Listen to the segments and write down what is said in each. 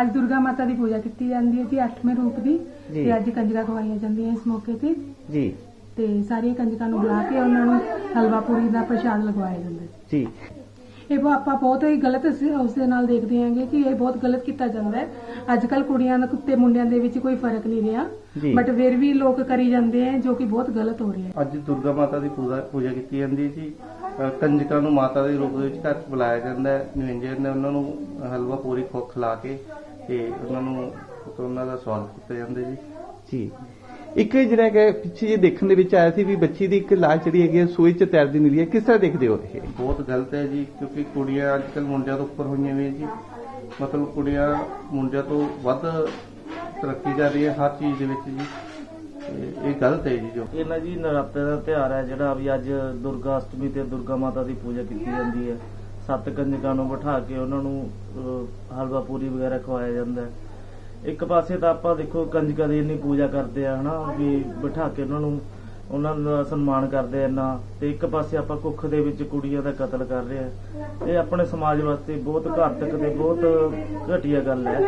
ਅੱਜ ਦੁਰਗਾ ਮਾਤਾ ਦੀ ਪੂਜਾ ਕੀਤੀ ਜਾਂਦੀ ਹੈ ਜੀ 8ਵੇਂ ਰੂਪ ਦੀ ਜੀ। ਤੇ ਅੱਜ ਕੰਜਕਾਂ ਖਵਾਈਆਂ ਜਾਂਦੀਆਂ ਇਸ ਮੌਕੇ ਤੇ। ਜੀ। ਤੇ ਸਾਰੀਆਂ ਕੰਜਕਾਂ ਨੂੰ ਬੁਲਾ ਕੇ ਉਹਨਾਂ ਨੂੰ ਹਲਵਾ ਪੂਰੀ ਦਾ ਪ੍ਰਸ਼ਾਦ ਲਗਵਾਇਆ ਜਾਂਦਾ ਹੈ। ਜੀ। ਇਹ ਬਹੁਤ ਆਪਾਂ ਬਹੁਤ ਹੀ ਗਲਤ ਉਸ ਦੇ ਨਾਲ ਦੇਖਦੇ ਹਾਂਗੇ ਕਿ ਇਹ ਬਹੁਤ ਗਲਤ ਕੀਤਾ ਜਾਂਦਾ ਹੈ। ਅੱਜ ਕੱਲ ਕੁੜੀਆਂ ਦੇ ਕੁੱਤੇ ਮੁੰਡਿਆਂ ਦੇ ਵਿੱਚ ਕੋਈ ਫ਼ਰਕ ਨਹੀਂ ਰਿਹਾ। ਜੀ। ਬਟ ਫਿਰ ਵੀ ਲੋਕ ਕਰੀ ਜਾਂਦੇ ਆ ਜੋ ਕਿ ਬਹੁਤ ਗਲਤ ਹੋ ਰਿਹਾ ਹੈ। ਅੱਜ ਦੁਰਗਾ ਮਾਤਾ ਦੀ ਪੂਜਾ ਪੂਜਾ ਕੀਤੀ ਜਾਂਦੀ ਹੈ ਜੀ। ਅ, ਕੰਜਕਾਂ ਨੂੰ ਮਾਤਾ ਦੇ ਰੂਪ ਦੇ ਵਿੱਚ ਘਰ 'ਚ ਬੁਲਾਇਆ ਜਾਂਦਾ ਹੈ। ਨਿਵੰਜਨ ਨੇ ਉਹਨਾਂ ਨੂੰ ਹਲਵਾ ਪੂਰੀ ਖੋ ਖਿਲਾ ਕੇ ਤੇ ਉਹਨਾਂ ਨੂੰ ਉਹਨਾਂ ਦਾ ਸਵਾਗਤ ਕੀਤਾ ਜਾਂਦਾ ਜੀ। ਜੀ। ਇੱਕ ਜਿਹੜਾ ਕਿ ਪਿੱਛੇ ਜੇ ਦੇਖਣ ਦੇ ਵਿੱਚ ਆਇਆ ਸੀ ਵੀ ਬੱਚੀ ਦੀ ਇੱਕ ਲਾਸ਼ ਜਿਹੜੀ ਹੈਗੀ ਹੈ ਸੂਈ ਚ ਤੈਰਦੀ ਮਿਲੀ ਹੈ। ਕਿਸ ਤਰ੍ਹਾਂ ਦੇਖਦੇ ਹੋ ਇਹ? ਬਹੁਤ ਗਲਤ ਹੈ ਜੀ ਕਿਉਂਕਿ ਕੁੜੀਆਂ ਅੱਜ ਕੱਲ ਮੁੰਡਿਆਂ ਤੋਂ ਉੱਪਰ ਹੋਈਆਂ ਵੀ ਜੀ। ਮਤਲਬ ਕੁੜੀਆਂ ਮੁੰਡਿਆਂ ਤੋਂ ਵੱਧ ਤਰੱਕੀ ਕਰ ਰਹੀ ਹੈ ਹਰ ਚੀਜ਼ ਦੇ ਵਿੱਚ ਜੀ। ਤੇ ਇਹ ਗਲਤ ਹੈ ਜੀ ਜੋ। ਇਹਨਾਂ ਜੀ ਨਰਾਤੇ ਦਾ ਤਿਉਹਾਰ ਹੈ ਜਿਹੜਾ ਵੀ ਅੱਜ ਦੁਰਗਾ ਅਸ਼ਟਮੀ ਤੇ ਦੁਰਗਾ ਮਾਤਾ ਦੀ ਪੂਜਾ ਕੀਤੀ ਜਾਂਦੀ ਹੈ। ਸੱਤ ਕੰਜਕਾਂ ਨੂੰ ਬਿਠਾ ਕੇ ਉਹਨਾਂ ਨੂੰ ਹਲਵਾ ਪੂਰੀ ਵਗੈਰਾ ਖਵਾਇਆ ਜਾਂਦਾ ਹੈ। ਇੱਕ ਪਾਸੇ ਤਾਂ ਆਪਾਂ ਦੇਖੋ ਕੰਜਕਾਂ ਦੀ ਇੰਨੀ ਪੂਜਾ ਕਰਦੇ ਆ, ਹਨਾ, ਵੀ ਬਿਠਾ ਕੇ ਉਹਨਾਂ ਨੂੰ, ਉਹਨਾਂ ਦਾ ਸਨਮਾਨ ਕਰਦੇ ਆ ਇੰਨਾ। ਤੇ ਇੱਕ ਪਾਸੇ ਆਪਾਂ ਕੁੱਖ ਦੇ ਵਿੱਚ ਕੁੜੀਆਂ ਦਾ ਕਤਲ ਕਰ ਰਹੇ ਆ। ਇਹ ਆਪਣੇ ਸਮਾਜ ਵਾਸਤੇ ਬਹੁਤ ਘਾਤਕ ਤੇ ਬਹੁਤ ਘਟੀਆ ਗੱਲ ਹੈ।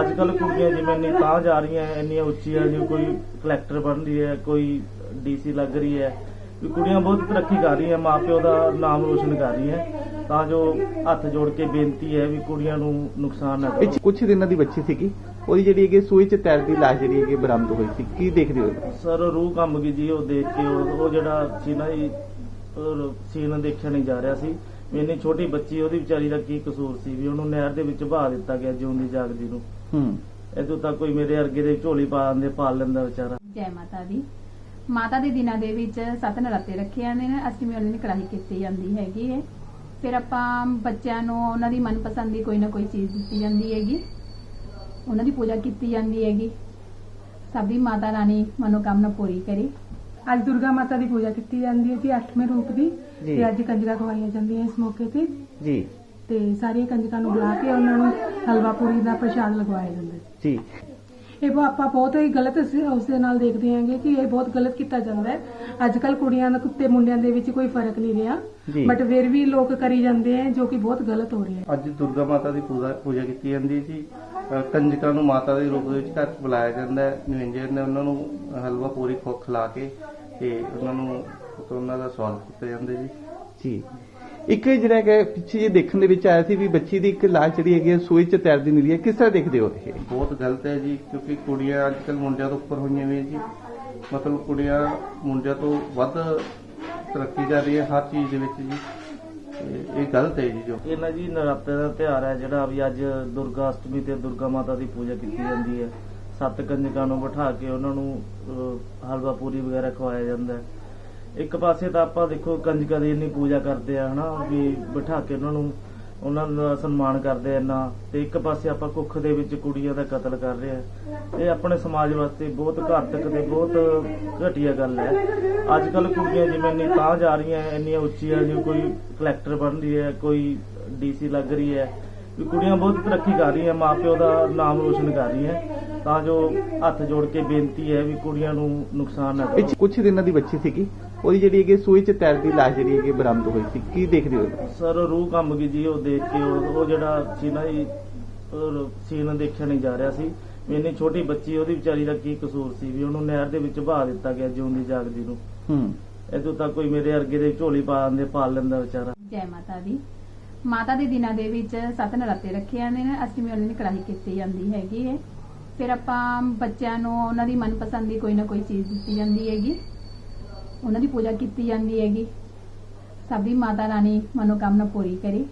ਅੱਜ ਕੱਲ ਕੁੜੀਆਂ ਜਿਵੇਂ ਇੰਨੀ ਤਾਂ ਜਾ ਰਹੀਆਂ, ਇੰਨੀਆਂ ਉੱਚੀਆਂ, ਜਿਵੇਂ ਕੋਈ ਕਲੈਕਟਰ ਬਣ ਰਹੀ ਹੈ, ਕੋਈ ਡੀਸੀ ਲੱਗ ਰਹੀ ਹੈ ਵੀ ਕੁੜੀਆਂ ਬਹੁਤ ਤਰੱਕੀ ਕਰ ਰਹੀਆਂ ਮਾਪਿਓ ਦਾ ਨਾਮ ਰੋਸ਼ਨ ਕਰ ਰਹੀਆਂ ਤਾਂ ਜੋ ਹੱਥ ਜੋੜ ਕੇ ਬੇਨਤੀ ਹੈ ਵੀ ਕੁੜੀਆਂ ਨੂੰ ਨੁਕਸਾਨ ਨਾ ਕਰੋ। ਕੁਝ ਦਿਨਾਂ ਦੀ ਬੱਚੀ ਸੀਗੀ ਉਹਦੀ ਜਿਹੜੀ ਹੈਗੀ ਸੂਈ ਚ ਤੈਰਦੀ ਲਾਸ਼ ਜਿਹੜੀ ਹੈਗੀ ਬਰਾਮਦ ਹੋਈ ਸੀ ਕੀ ਦੇਖਦੇ ਹੋ ਸਰ ਰੂਹ ਕੰਬ ਗਈ ਜੀ ਉਹ ਦੇਖ ਕੇ ਉਹ ਉਹ ਜਿਹੜਾ ਸੀ ਨਾ ਜੀ ਸੀਨ ਦੇਖਿਆ ਨਹੀਂ ਜਾ ਰਿਹਾ ਸੀ। ਵੀ ਇੰਨੀ ਛੋਟੀ ਬੱਚੀ ਉਹਦੀ ਵਿਚਾਰੀ ਦਾ ਕੀ ਕਸੂਰ ਸੀ ਵੀ ਉਹਨੂੰ ਨਹਿਰ ਦੇ ਵਿੱਚ ਬਹਾ ਦਿੱਤਾ ਗਿਆ ਜਿਉਂਦੀ ਜਾਗਦੀ ਨੂੰ। ਹੂੰ। ਇਦੋਂ ਤੱਕ ਕੋਈ ਮੇਰੇ ਅਰਗੇ ਦੇ ਝੋਲੀ ਪਾ ਦਿੰਦੇ ਪਾਲ ਲੈਂਦਾ ਵਿਚਾਰਾ। ਜੈ ਮਾਤਾ ਦੀ। ਮਾਤਾ ਦੇ ਦਿਨਾਂ ਦੇ ਵਿੱਚ ਸੱਤ ਨਰਾਤੇ ਰੱਖੇ ਜਾਂਦੇ ਨੇ ਅਸ਼ਟਮੀ ਉਹਨਾਂ ਦੀ ਕੜਾਹੀ ਕੀਤੀ ਜਾਂਦੀ ਹੈਗੀ ਹੈ ਫਿਰ ਆਪਾਂ ਬੱਚਿਆਂ ਨੂੰ ਉਹਨਾਂ ਦੀ ਮਨਪਸੰਦ ਦੀ ਕੋਈ ਨਾ ਕੋਈ ਚੀਜ਼ ਦਿੱਤੀ ਜਾਂਦੀ ਹੈਗੀ। ਉਹਨਾਂ ਦੀ ਪੂਜਾ ਕੀਤੀ ਜਾਂਦੀ ਹੈਗੀ। ਸਭ ਦੀ ਮਾਤਾ ਰਾਣੀ ਮਨੋਕਾਮਨਾ ਪੂਰੀ ਕਰੇ। ਅੱਜ ਦੁਰਗਾ ਮਾਤਾ ਦੀ ਪੂਜਾ ਕੀਤੀ ਜਾਂਦੀ ਹੈ ਜੀ 8ਵੇਂ ਰੂਪ ਦੀ। ਜੀ। ਤੇ ਅੱਜ ਕੰਜਕਾਂ ਖਵਾਈਆਂ ਜਾਂਦੀਆਂ ਇਸ ਮੌਕੇ ਤੇ। ਜੀ। ਤੇ ਸਾਰੀਆਂ ਕੰਜਕਾਂ ਨੂੰ ਬੁਲਾ ਕੇ ਉਹਨਾਂ ਨੂੰ ਹਲਵਾ ਪੂਰੀ ਦਾ ਪ੍ਰਸ਼ਾਦ ਲਗਵਾਇਆ ਜਾਂਦਾ ਹੈ। ਜੀ। ਇਹ ਬਹੁਤ ਆਪਾਂ ਬਹੁਤ ਹੀ ਗਲਤ ਉਸ ਦੇ ਨਾਲ ਦੇਖਦੇ ਹਾਂਗੇ ਕਿ ਇਹ ਬਹੁਤ ਗਲਤ ਕੀਤਾ ਜਾਂਦਾ ਹੈ। ਅੱਜ ਕੱਲ ਕੁੜੀਆਂ ਦੇ ਕੁੱਤੇ ਮੁੰਡਿਆਂ ਦੇ ਵਿੱਚ ਕੋਈ ਫ਼ਰਕ ਨਹੀਂ ਰਿਹਾ। ਜੀ। ਬਟ ਫਿਰ ਵੀ ਲੋਕ ਕਰੀ ਜਾਂਦੇ ਆ ਜੋ ਕਿ ਬਹੁਤ ਗਲਤ ਹੋ ਰਿਹਾ ਹੈ। ਅੱਜ ਦੁਰਗਾ ਮਾਤਾ ਦੀ ਪੂਜਾ ਪੂਜਾ ਕੀਤੀ ਜਾਂਦੀ ਹੈ ਜੀ। ਅ, ਕੰਜਕਾਂ ਨੂੰ ਮਾਤਾ ਦੇ ਰੂਪ ਦੇ ਵਿੱਚ ਘਰ 'ਚ ਬੁਲਾਇਆ ਜਾਂਦਾ ਹੈ। ਨਿਵੰਜਨ ਨੇ ਉਹਨਾਂ ਨੂੰ ਹਲਵਾ ਪੂਰੀ ਖੋ ਖਿਲਾ ਕੇ ਤੇ ਉਹਨਾਂ ਨੂੰ ਉਹਨਾਂ ਦਾ ਸਵਾਗਤ ਕੀਤਾ ਜਾਂਦਾ ਜੀ। ਜੀ। ਇੱਕ ਜਿਹੜਾ ਕਿ ਪਿੱਛੇ ਜੇ ਦੇਖਣ ਦੇ ਵਿੱਚ ਆਇਆ ਸੀ ਵੀ ਬੱਚੀ ਦੀ ਇੱਕ ਲਾਸ਼ ਜਿਹੜੀ ਹੈਗੀ ਹੈ ਸੂਈ ਚ ਤੈਰਦੀ ਮਿਲੀ ਹੈ। ਕਿਸ ਤਰ੍ਹਾਂ ਦੇਖਦੇ ਹੋ ਇਹ? ਬਹੁਤ ਗਲਤ ਹੈ ਜੀ ਕਿਉਂਕਿ ਕੁੜੀਆਂ ਅੱਜ ਕੱਲ ਮੁੰਡਿਆਂ ਤੋਂ ਉੱਪਰ ਹੋਈਆਂ ਵੀ ਜੀ। ਮਤਲਬ ਕੁੜੀਆਂ ਮੁੰਡਿਆਂ ਤੋਂ ਵੱਧ ਤਰੱਕੀ ਕਰ ਰਹੀ ਹੈ ਹਰ ਚੀਜ਼ ਦੇ ਵਿੱਚ ਜੀ। ਇਹ ਗਲਤ ਹੈ ਜੀ ਜੋ। ਇਹਨਾਂ ਜੀ ਨਰਾਤੇ ਦਾ ਤਿਉਹਾਰ ਹੈ ਜਿਹੜਾ ਵੀ ਅੱਜ ਦੁਰਗਾ ਅਸ਼ਟਮੀ ਤੇ ਦੁਰਗਾ ਮਾਤਾ ਦੀ ਪੂਜਾ ਕੀਤੀ ਜਾਂਦੀ ਹੈ। ਸੱਤ ਕੰਜਕਾਂ ਨੂੰ ਬਿਠਾ ਕੇ ਉਹਨਾਂ ਨੂੰ ਹਲਵਾ ਪੂਰੀ ਵਗੈਰਾ ਖਵਾਇਆ ਜਾਂਦਾ ਹੈ। ਇੱਕ ਪਾਸੇ ਤਾਂ ਆਪਾਂ ਦੇਖੋ ਕੰਜਕਾਂ ਦੀ ਇੰਨੀ ਪੂਜਾ ਕਰਦੇ ਆ, ਹਨਾ, ਵੀ ਬਿਠਾ ਕੇ ਉਹਨਾਂ ਨੂੰ, ਉਹਨਾਂ ਦਾ ਸਨਮਾਨ ਕਰਦੇ ਆ ਇੰਨਾ। ਤੇ ਇੱਕ ਪਾਸੇ ਆਪਾਂ ਕੁੱਖ ਦੇ ਵਿੱਚ ਕੁੜੀਆਂ ਦਾ ਕਤਲ ਕਰ ਰਹੇ ਆ। ਇਹ ਆਪਣੇ ਸਮਾਜ ਵਾਸਤੇ ਬਹੁਤ ਘਾਤਕ ਤੇ ਬਹੁਤ ਘਟੀਆ ਗੱਲ ਹੈ। ਅੱਜ ਕੱਲ ਕੁੜੀਆਂ ਜਿਵੇਂ ਇੰਨੀ ਤਾਂ ਜਾ ਰਹੀਆਂ, ਇੰਨੀਆਂ ਉੱਚੀਆਂ, ਜਿਵੇਂ ਕੋਈ ਕਲੈਕਟਰ ਬਣ ਰਹੀ ਹੈ, ਕੋਈ ਡੀਸੀ ਲੱਗ ਰਹੀ ਹੈ, ਵੀ ਕੁੜੀਆਂ ਬਹੁਤ ਤਰੱਕੀ ਕਰ ਰਹੀਆਂ, ਮਾਪਿਓ ਦਾ ਨਾਮ ਰੋਸ਼ਨ ਕਰ ਰਹੀਆਂ। ਤਾਂ ਜੋ ਹੱਥ ਜੋੜ ਕੇ ਬੇਨਤੀ ਹੈ ਵੀ ਕੁੜੀਆਂ ਨੂੰ ਨੁਕਸਾਨ ਨਾ ਕਰੋ ਕੁਝ ਦਿਨਾਂ ਦੀ ਬੱਚੀ ਸੀਗੀ। ਉਹਦੀ ਜਿਹੜੀ ਹੈਗੀ ਸੂਈ ਚ ਤੈਰਦੀ ਲਾਸ਼ ਜਿਹੜੀ ਹੈਗੀ ਬਰਾਮਦ ਹੋਈ ਸੀ। ਕੀ ਦੇਖਦੇ ਹੋ? ਸਰ ਰੂਹ ਕੰਬ ਗਈ ਜੀ ਉਹ ਦੇਖ ਕੇ ਉਹ ਉਹ ਜਿਹੜਾ ਸੀ ਨਾ ਜੀ ਸੀਨ ਦੇਖਿਆ ਨਹੀਂ ਜਾ ਰਿਹਾ ਸੀ। ਇੰਨੀ ਛੋਟੀ ਬੱਚੀ ਉਹਦੀ ਵਿਚਾਰੀ ਦਾ ਕੀ ਕਸੂਰ ਸੀ ਵੀ ਉਹਨੂੰ ਨਹਿਰ ਦੇ ਵਿੱਚ ਬਹਾ ਦਿੱਤਾ ਗਿਆ ਜਿਉਂਦੀ ਜਾਗਦੀ ਨੂੰ। ਹੂੰ। ਇਦੋਂ ਤੱਕ ਕੋਈ ਮੇਰੇ ਅਰਗੇ ਦੇ ਝੋਲੀ ਪਾ ਦਿੰਦੇ ਪਾਲ ਲੈਂਦਾ ਵਿਚਾਰਾ। ਜੈ ਮਾਤਾ ਦੀ। ਮਾਤਾ ਦੇ ਦਿਨਾਂ ਦੇ ਵਿੱਚ ਸੱਤ ਨਰਾਤੇ ਰੱਖੇ ਜਾਂਦੇ ਨੇ ਅਸ਼ਟਮੀ ਉਹਨਾਂ ਦੀ ਕੜਾਹੀ ਕੀਤੀ ਜਾਂਦੀ ਹੈਗੀ ਹੈ ਫਿਰ ਆਪਾਂ ਬੱਚਿਆਂ ਨੂੰ ਉਹਨਾਂ ਦੀ ਮਨਪਸੰਦ ਦੀ ਕੋਈ ਨਾ ਕੋਈ ਚੀਜ਼ ਦਿੱਤੀ ਜਾਂਦੀ ਹੈਗੀ। ਉਹਨਾਂ ਦੀ ਪੂਜਾ ਕੀਤੀ ਜਾਂਦੀ ਹੈਗੀ। ਸਭ ਮਾਤਾ ਰਾਣੀ ਮਨੋਕਾਮਨਾ ਪੂਰੀ ਕਰੇ।